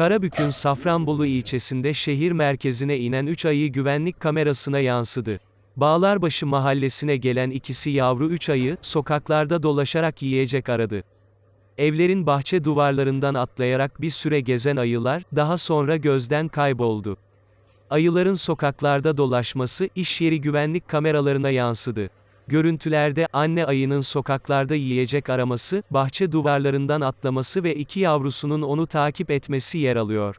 Karabük'ün Safranbolu ilçesinde şehir merkezine inen 3 ayı güvenlik kamerasına yansıdı. Bağlarbaşı mahallesine gelen ikisi yavru 3 ayı, sokaklarda dolaşarak yiyecek aradı. Evlerin bahçe duvarlarından atlayarak bir süre gezen ayılar, daha sonra gözden kayboldu. Ayıların sokaklarda dolaşması, iş yeri güvenlik kameralarına yansıdı. Görüntülerde, anne ayının sokaklarda yiyecek araması, bahçe duvarlarından atlaması ve iki yavrusunun onu takip etmesi yer alıyor.